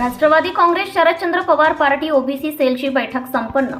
Rashtrawadi Congress Sharadchandra Pawar party OBC सेलची बैठक संपन्न.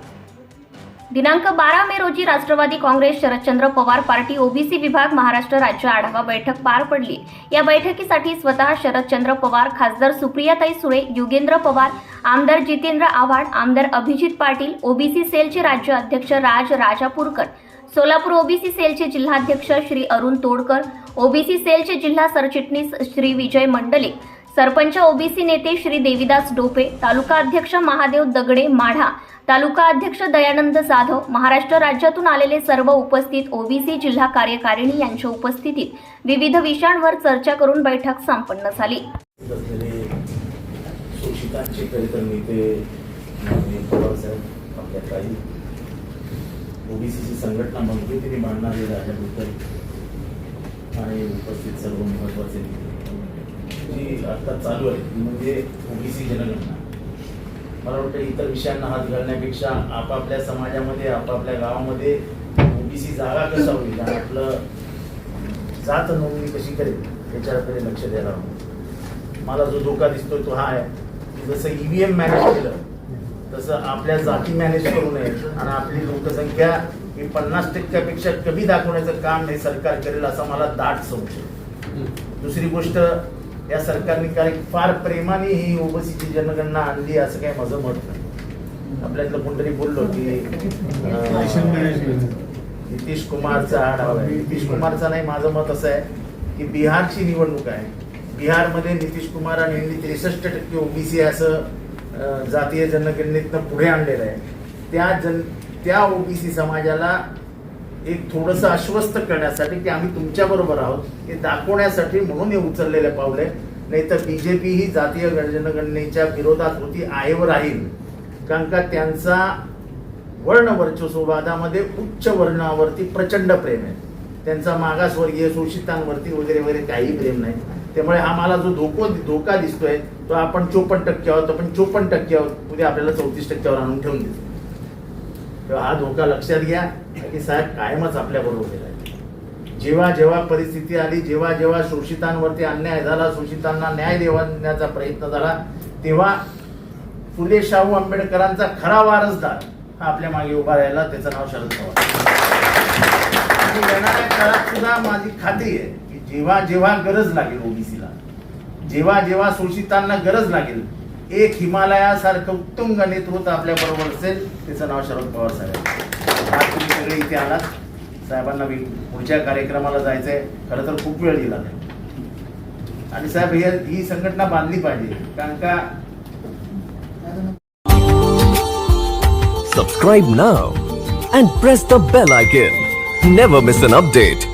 दिनांक बारा मे रोजी राष्ट्रवादी काँग्रेस शरदचंद्र पवार पार्टी ओबीसी विभाग महाराष्ट्र राज्य आढावा बैठक पार पडली. या बैठकीसाठी स्वतः शरदचंद्र पवार खासदार सुप्रियाताई सुळे युगेंद्र पवार आमदार जितेंद्र आव्हाड आमदार अभिजित पाटील ओबीसी सेलचे राज्य अध्यक्ष राज राजापूरकर सोलापूर ओबीसी सेलचे जिल्हाध्यक्ष श्री अरुण तोडकर ओबीसी सेलचे जिल्हा सरचिटणीस श्री विजय मंडले सरपंच ओबीसी नेते श्री देविदास डोपे तालुका अध्यक्ष महादेव दगडे माढा तालुका अध्यक्ष दयानंद जाधव महाराष्ट्र राज्यातून आलेले सर्व उपस्थित ओबीसी जिल्हा कार्यकारिणी यांच्या उपस्थितीत विविध विषयांवर चर्चा करून बैठक संपन्न झाली ओबीसीची संघटना मंत्री मांडणारे राजाबद्दल आणि उपस्थित सर्व महत्त्वाचे नेते. जी आता चालू आहे ती म्हणजे ओबीसी जनगणना. मला वाटतं इतर विषयांना हात घालण्यापेक्षा आपापल्या समाजामध्ये आपापल्या गावामध्ये ओबीसी जागा कसा होईल आणि आपलं जात नोंदणी कशी करेल याच्याकडे लक्ष द्यायला हवं. मला जो धोका दिसतोय तो हा आहे की जसं ईव्हीएम मॅनेज केलं तसं आपल्या जाती मॅनेज करू नये आणि आपली लोकसंख्या ही पन्नास टक्क्यापेक्षा कमी दाखवण्याचं काम हे सरकार करेल असा मला दाट संशय. दुसरी गोष्ट या सरकारने काही फार प्रेमाने ही ओबीसीची जनगणना आणली असं काही माझं मत नाही. आपल्यातलं कोणतरी बोललो की नितीश कुमारचा आढावा आहे. नितीश कुमारचा नाही माझं मत असं आहे की बिहारची निवडणूक आहे. बिहारमध्ये नितीश कुमार आणि त्रेसष्ट टक्के ओबीसी असं जातीय जनगणनेतनं पुढे आणलेलं आहे. त्या जन त्या ओबीसी समाजाला एक थोडंसं आश्वस्त करण्यासाठी की आम्ही तुमच्या बरोबर आहोत हे दाखवण्यासाठी म्हणून हे उचललेले पावले नाही तर बीजेपी ही जातीय जनगणनेच्या विरोधात होती आहे व राहील. कारण का त्यांचा वर्ण वर्चस्ववादामध्ये उच्च वर्णावरती प्रचंड प्रेम आहे. त्यांचा मागासवर्गीय शोषितांवरती वगैरे वगैरे काही प्रेम नाही. त्यामुळे आम्हाला जो धोको धोका दिसतोय तो आपण चोपन्न टक्के आहोत आपण चोपन्न टक्के आहोत उद्या आपल्याला चौतीस टक्क्यावर आणून ठेवून देतो तेव्हा हा धोका लक्षात घ्या की साहेब कायमच आपल्या बरोबर आहे. जेव्हा जेव्हा परिस्थिती आली जेव्हा जेव्हा शोषितांवरती अन्याय झाला शोषितांना न्याय देण्याचा प्रयत्न झाला तेव्हा फुले शाहू आंबेडकरांचा खरा वारसदार हा आपल्या मागे उभा राहिला त्याचं नाव शरद पवार. आणि येणाऱ्या काळात सुद्धा माझी खात्री आहे की जेव्हा जेव्हा गरज लागेल ओबीसीला जेव्हा जेव्हा शोषितांना गरज लागेल एक हिमालयासारखं उत्तुंग नेतृत्व आपल्या बरोबर असेल त्याचं नाव शरद पवार साहेब. आज तुम्ही सगळे इथे आलात. साहेबांना मी पुढच्या कार्यक्रमाला जायचंय. खरं तर खूप वेळ दिला. नाही आणि साहेब हे ही संघटना बांधली पाहिजे. कारण का subscribe now and press the bell icon never miss an update